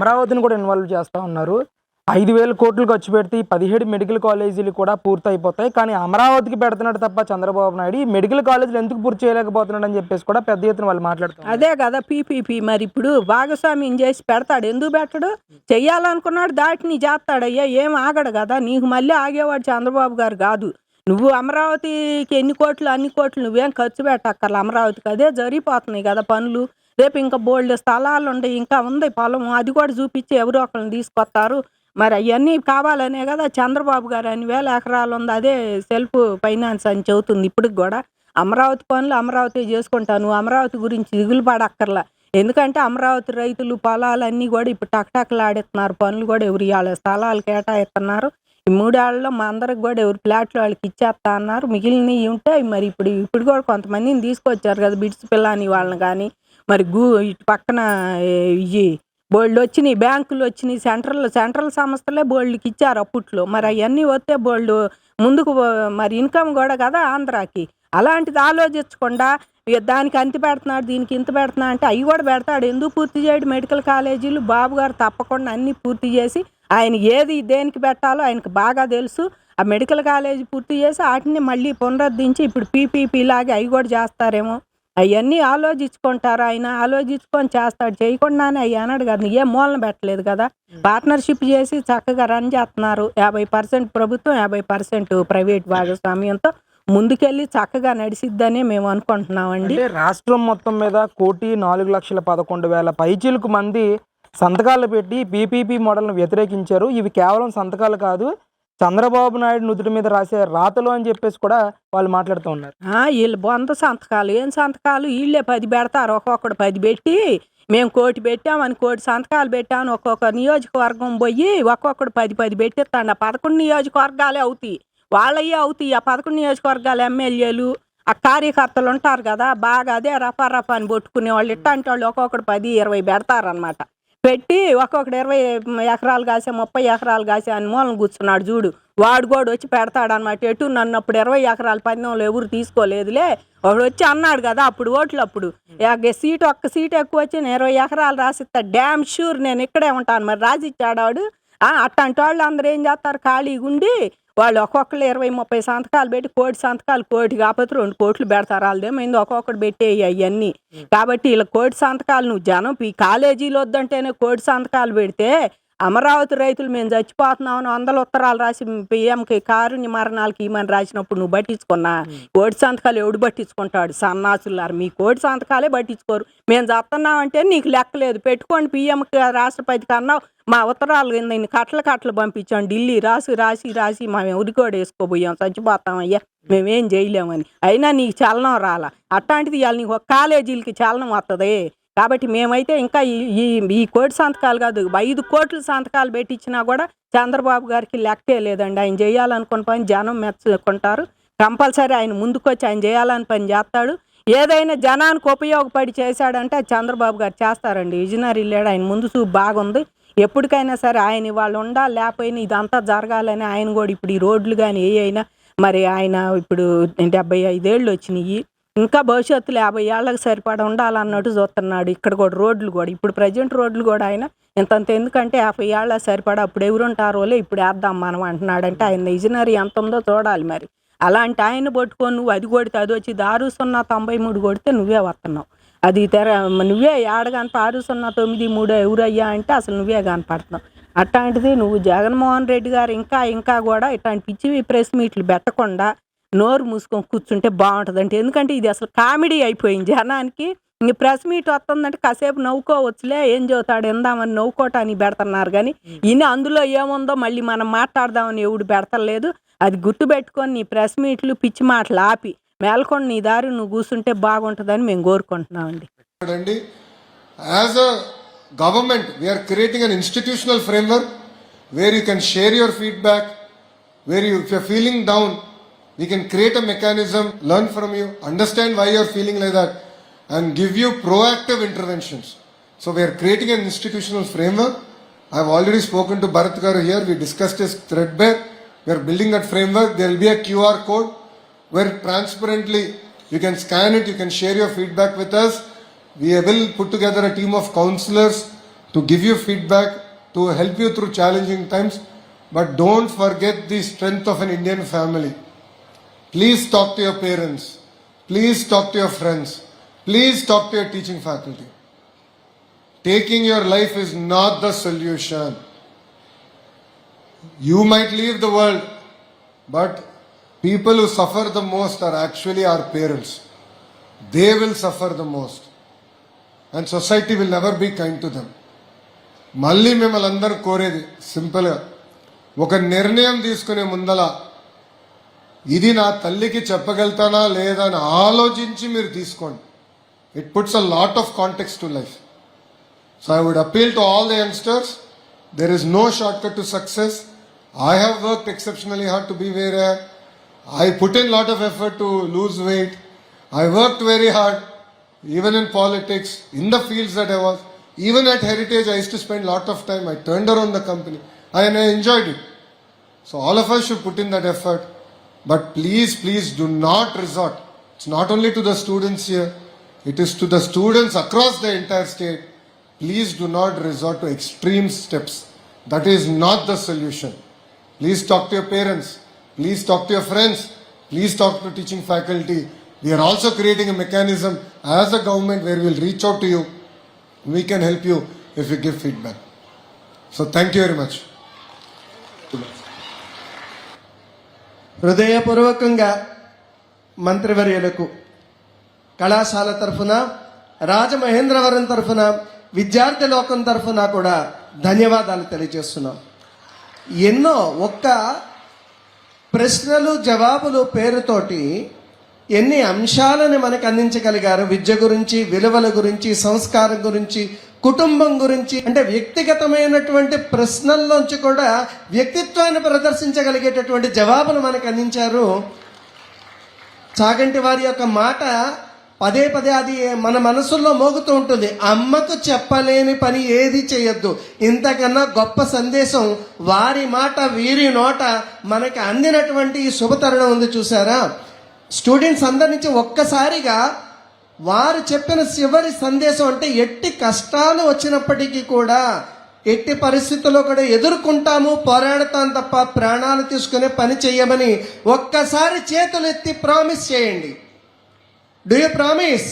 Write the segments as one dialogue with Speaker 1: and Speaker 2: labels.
Speaker 1: అమరావతిని కూడా ఇన్వాల్వ్ చేస్తూ ఉన్నారు. ఐదు వేల కోట్లు ఖర్చు పెడితే ఈ పదిహేడు మెడికల్ కాలేజీలు కూడా పూర్తి అయిపోతాయి కానీ అమరావతికి పెడుతున్నాడు తప్ప చంద్రబాబు నాయుడు. ఈ మెడికల్ కాలేజీలు ఎందుకు పూర్తి చేయలేకపోతున్నాడు అని చెప్పేసి కూడా పెద్ద ఎత్తున వాళ్ళు మాట్లాడుతున్నారు.
Speaker 2: అదే కదా పీపీపీ మరి ఇప్పుడు భాగస్వామ్యం చేసి పెడతాడు. ఎందుకు పెట్టడు? చెయ్యాలనుకున్నాడు దాటిని చేస్తాడయ్యా. ఏం ఆగడు కదా. నీకు మళ్ళీ ఆగేవాడు చంద్రబాబు గారు కాదు. నువ్వు అమరావతికి ఎన్ని కోట్లు అన్ని కోట్లు నువ్వేం ఖర్చు పెట్టక్కర్ల? అమరావతికి అదే జరిగిపోతున్నాయి కదా పనులు. రేపు ఇంకా బోల్డ్ స్థలాలు ఉన్నాయి ఇంకా ఉంది పొలం. అది కూడా చూపించి ఎవరో ఒకరిని తీసుకొస్తారు. మరి అవన్నీ కావాలనే కదా చంద్రబాబు గారు అన్ని వేల ఎకరాలు ఉంది. అదే సెల్ఫ్ ఫైనాన్స్ అని చెబుతుంది ఇప్పటికి కూడా. అమరావతి పనులు అమరావతి చేసుకుంటాను. నువ్వు అమరావతి గురించి దిగులు పడక్కర్లా. ఎందుకంటే అమరావతి రైతులు పొలాలు అన్నీ కూడా ఇప్పుడు టక్టక్లాడిస్తున్నారు. పనులు కూడా ఎవరు ఇవాళ స్థలాలు కేటాయిస్తున్నారు. ఈ మూడేళ్ళలో మా అందరికి కూడా ఎవరు ఫ్లాట్లు వాళ్ళకి ఇచ్చేస్తా అన్నారు. మిగిలినవి ఉంటాయి మరి ఇప్పుడు ఇప్పుడు కూడా కొంతమందిని తీసుకొచ్చారు కదా బిడ్స్ పిల్లని వాళ్ళని కానీ. మరి గూ ఇటు పక్కన ఇవి బోల్డ్ వచ్చినాయి బ్యాంకులు వచ్చినాయి సెంట్రల్ సెంట్రల్ సంస్థలే బోల్డ్కి ఇచ్చారు అప్పట్లో. మరి అవన్నీ వస్తే బోల్డ్ ముందుకు మరి ఇన్కమ్ కూడా కదా ఆంధ్రాకి. అలాంటిది ఆలోచించకుండా దానికి అంత పెడుతున్నాడు దీనికి ఇంత పెడుతున్నా అంటే అవి కూడా పెడతాడు. ఎందుకు పూర్తి చేయడు మెడికల్ కాలేజీలు? బాబు గారు తప్పకుండా అన్నీ పూర్తి చేసి ఆయన ఏది దేనికి పెట్టాలో ఆయనకు బాగా తెలుసు. ఆ మెడికల్ కాలేజీ పూర్తి చేసి వాటిని మళ్ళీ పునరుద్ధరించి ఇప్పుడు పీపీపీ లాగా అవి కూడా చేస్తారేమో. అవన్నీ ఆలోచించుకుంటారు ఆయన? ఆలోచించుకొని చేస్తాడు. చేయకుండానే అవి అనడు కదా. ఏ మూలన పెట్టలేదు కదా. పార్ట్నర్షిప్ చేసి చక్కగా రన్ చేస్తున్నారు. యాభై పర్సెంట్ ప్రభుత్వం యాభై పర్సెంట్ ప్రైవేట్ భాగస్వామ్యంతో ముందుకెళ్ళి చక్కగా నడిసిద్దని మేము అనుకుంటున్నామండి.
Speaker 1: రాష్ట్రం మొత్తం మీద కోటి నాలుగు లక్షల పదకొండు వేల పైచీలకు మంది సంతకాలు పెట్టి పీపీపీ మోడల్ను వ్యతిరేకించారు. ఇవి కేవలం సంతకాలు కాదు. చంద్రబాబు నాయుడు నుదుటి మీద రాసే రాతలు అని చెప్పేసి కూడా వాళ్ళు మాట్లాడుతూ ఉన్నారు.
Speaker 2: వీళ్ళు బొంద సంతకాలు. ఏం సంతకాలు? వీళ్ళే పది పెడతారు. ఒక్కొక్కడు పది పెట్టి మేము కోటి పెట్టామని కోటి సంతకాలు పెట్టామని ఒక్కొక్క నియోజకవర్గం పోయి ఒక్కొక్కడు పది పది పెట్టిస్తాను ఆ పదకొండు నియోజకవర్గాలే అవుతాయి. వాళ్ళయ్యే అవుతాయి. ఆ పదకొండు నియోజకవర్గాల ఎమ్మెల్యేలు ఆ కార్యకర్తలు ఉంటారు కదా బాగా అదే రఫా రఫా అని పట్టుకునే వాళ్ళు. ఇట్లాంటి వాళ్ళు ఒక్కొక్కడు పది ఇరవై పెడతారనమాట పెట్టి ఒక్కొక్కటి ఇరవై ఎకరాలు కాసే ముప్పై ఎకరాలు కాసే అని మూలం కూర్చున్నాడు చూడు. వాడు కూడా వచ్చి పెడతాడనమాట ఎటు నన్ను అప్పుడు ఇరవై ఎకరాల పందెంలో ఎవరు తీసుకోలేదులే. ఒకడు వచ్చి అన్నాడు కదా అప్పుడు ఓట్లు అప్పుడు సీటు ఒక్క సీటు ఎక్కువ వచ్చి నేను ఇరవై ఎకరాలు రాసిస్తా డ్యామ్ షూర్ నేను ఇక్కడే ఉంటాను. మరి రాసిచ్చాడు అట్లాంటి వాళ్ళు అందరూ ఏం చేస్తారు? ఖాళీగా ఉండి వాళ్ళు ఒక్కొక్కరు ఇరవై ముప్పై సంతకాలు పెట్టి కోటి సంతకాలు కోటి కాకపోతే రెండు కోట్లు పెడతారు. వాళ్ళదేమైంది ఒక్కొక్కటి పెట్టేయి అవన్నీ. కాబట్టి ఇలా కోటి సంతకాలు నువ్వు జనం ఈ కాలేజీలు వద్దంటేనే కోటి సంతకాలు పెడితే అమరావతి రైతులు మేము చచ్చిపోతున్నామని వందల ఉత్తరాలు రాసి పిఎంకి కారుణ్య మరణాలకి ఇమని రాసినప్పుడు నువ్వు పట్టించుకున్నా? కోటి సంతకాలు ఎవడు పట్టించుకుంటాడు? సన్నాసులారు మీ కోటి సంతకాలే పట్టించుకోరు. మేము చేస్తున్నామంటే నీకు లెక్కలేదు పెట్టుకోండి పిఎంకి రాష్ట్రపతికి అన్నావు. మా ఉత్తరాలు ఇన్ని కట్టలు కట్టలు పంపించాం. ఢిల్లీ రాసి రాసి రాసి మా ఉరి కూడా వేసుకోబోయాం. చచ్చిపోతాం అయ్యా మేమేం చేయలేమని. అయినా నీకు చలనం రాలా. అట్లాంటిది ఇవాళ నీకు ఒక కాలేజీలకి చలనం వస్తుంది కాబట్టి మేమైతే ఇంకా ఈ ఈ ఈ కోటి సంతకాలు కాదు ఐదు కోట్ల సంతకాలు పెట్టించినా కూడా చంద్రబాబు గారికి లెక్కే లేదండి. ఆయన చేయాలనుకున్న పని జనం మెచ్చుకుంటారు. కంపల్సరీ ఆయన ముందుకొచ్చి ఆయన చేయాలని పని చేస్తాడు. ఏదైనా జనానికి ఉపయోగపడి చేశాడంటే చంద్రబాబు గారు చేస్తారండి. విజనరీ లేడు ఆయన ముందు చూపు బాగుంది. ఎప్పటికైనా సరే ఆయన వాళ్ళు ఉండాలి లేకపోయినా ఇదంతా జరగాలని ఆయన కూడా ఇప్పుడు ఈ రోడ్లు కానీ ఏ అయినా మరి ఆయన ఇప్పుడు డెబ్బై ఐదేళ్ళు వచ్చినాయి. ఇంకా భవిష్యత్తులో యాభై ఏళ్ళకి సరిపడా ఉండాలన్నట్టు చూస్తున్నాడు. ఇక్కడ కూడా రోడ్లు కూడా ఇప్పుడు ప్రజెంట్ రోడ్లు కూడా ఆయన ఇంతంత ఎందుకంటే యాభై ఏళ్ళ సరిపడా అప్పుడు ఎవరుంటారో ఉంటారోలే ఇప్పుడు వేద్దాం మనం అంటున్నాడంటే ఆయన విజనరీ ఎంత ఉందో చూడాలి మరి. అలాంటి ఆయన పట్టుకొని నువ్వు అది కొడితే అది వచ్చి ఆరు సున్నా తొంభై మూడు కొడితే నువ్వే వస్తున్నావు. అది తెర నువ్వే ఏడ ఆరు సున్నా తొమ్మిది మూడు ఎవరయ్యా అంటే అసలు నువ్వే కనపడుతున్నావు. అట్లాంటిది నువ్వు జగన్మోహన్ రెడ్డి గారు ఇంకా ఇంకా కూడా ఇట్లాంటి పిచ్చివి ప్రెస్ మీట్లు పెట్టకుండా నోరు మూసుకొని కూర్చుంటే బాగుంటుంది అంటే ఎందుకంటే ఇది అసలు కామెడీ అయిపోయింది. జనానికి ఇంక ప్రెస్ మీట్ వస్తుందంటే కాసేపు నవ్వుకోవచ్చులే ఏం చదువుతాడు ఎందామని నవ్వుకోవటానికి పెడుతున్నారు. కానీ ఇన్ని అందులో ఏముందో మళ్ళీ మనం మాట్లాడదామని ఎవడు పెడతలేదు. అది గుర్తుపెట్టుకొని నీ ప్రెస్ మీట్లు పిచ్చి మాటలు ఆపి మేల్కొని నీ దారి నువ్వు కూర్చుంటే బాగుంటుందని మేము కోరుకుంటున్నామండి.
Speaker 3: అండి as a government we're creating an institutional framework where you can share your feedback where you feeling down we can create a mechanism learn from you understand why you're feeling like that and give you proactive interventions so we are creating an institutional framework i've already spoken to bharat garu here we discussed this threadbare we are building that framework there will be a qr code where transparently you can scan it, you can share your feedback with us. We will put together a team of counselors to give you feedback, to help you through challenging times. But don't forget the strength of an Indian family. Please talk to your parents please talk to your friends please talk to your teaching faculty taking your life is not the solution you might leave the world but people who suffer the most are actually our parents they will suffer the most and society will never be kind to them మళ్ళీ మిమ్మల్ని అందరూ కోరేది సింపుల్గా. ఒక నిర్ణయం తీసుకునే ముందలా ఇది నా తల్లికి చెప్పగలుగుతానా లేదా అని ఆలోచించి మీరు తీసుకోండి. It puts a lot of context to life so I would appeal to all the youngsters there is no short cut to success I have work exceptionally hard to be where I put in lot of effort to lose weight I work very hard even in politics in the fields that I was even at Heritage I used to spend lot of time I turn around the company I and I enjoyed it so all of us should put in that effort But please, please do not resort. It's not only to the students here, it is to the students across the entire state. Please do not resort to extreme steps. That is not the solution. Please talk to your parents. Please talk to your friends. Please talk to teaching faculty. We are also creating a mechanism as a government where we will reach out to you. We can help you if you give feedback. So thank you very much.
Speaker 4: హృదయపూర్వకంగా మంత్రివర్యులకు కళాశాల తరఫున రాజమహేంద్రవరం తరఫున విద్యార్థి లోకం తరఫున కూడా ధన్యవాదాలు తెలియజేస్తున్నాం. ఎన్నో ఒక్క ప్రశ్నలు జవాబులు పేరుతోటి ఎన్ని అంశాలను మనకు అందించగలిగారు? విద్య గురించి విలువల గురించి సంస్కారం గురించి కుటుంబం గురించి అంటే వ్యక్తిగతమైనటువంటి ప్రశ్నల్లోంచి కూడా వ్యక్తిత్వాన్ని ప్రదర్శించగలిగేటటువంటి జవాబులు మనకు అందించారు. చాగంటి వారి యొక్క మాట పదే పదే అది మన మనసుల్లో మోగుతూ ఉంటుంది. అమ్మకు చెప్పలేని పని ఏది చేయొద్దు. ఇంతకన్నా గొప్ప సందేశం వారి మాట వీరి నోట మనకి అందినటువంటి ఈ శుభతరుణం ఉంది చూసారా? స్టూడెంట్స్ అందరి నుంచి ఒక్కసారిగా వారు చెప్పిన చివరి సందేశం అంటే ఎట్టి కష్టాలు వచ్చినప్పటికీ కూడా ఎట్టి పరిస్థితుల్లో కూడా ఎదుర్కొంటాము పోరాడతాం తప్ప ప్రాణాలు తీసుకునే పని చేయమని ఒక్కసారి చేతులు ఎత్తి ప్రామిస్ చేయండి. Do you promise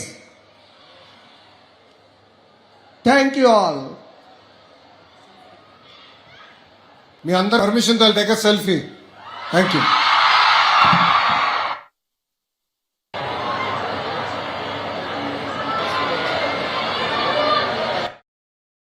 Speaker 4: thank you all
Speaker 3: మీ అందరు పర్మిషన్తో టేక్ సెల్ఫీ థ్యాంక్ యూ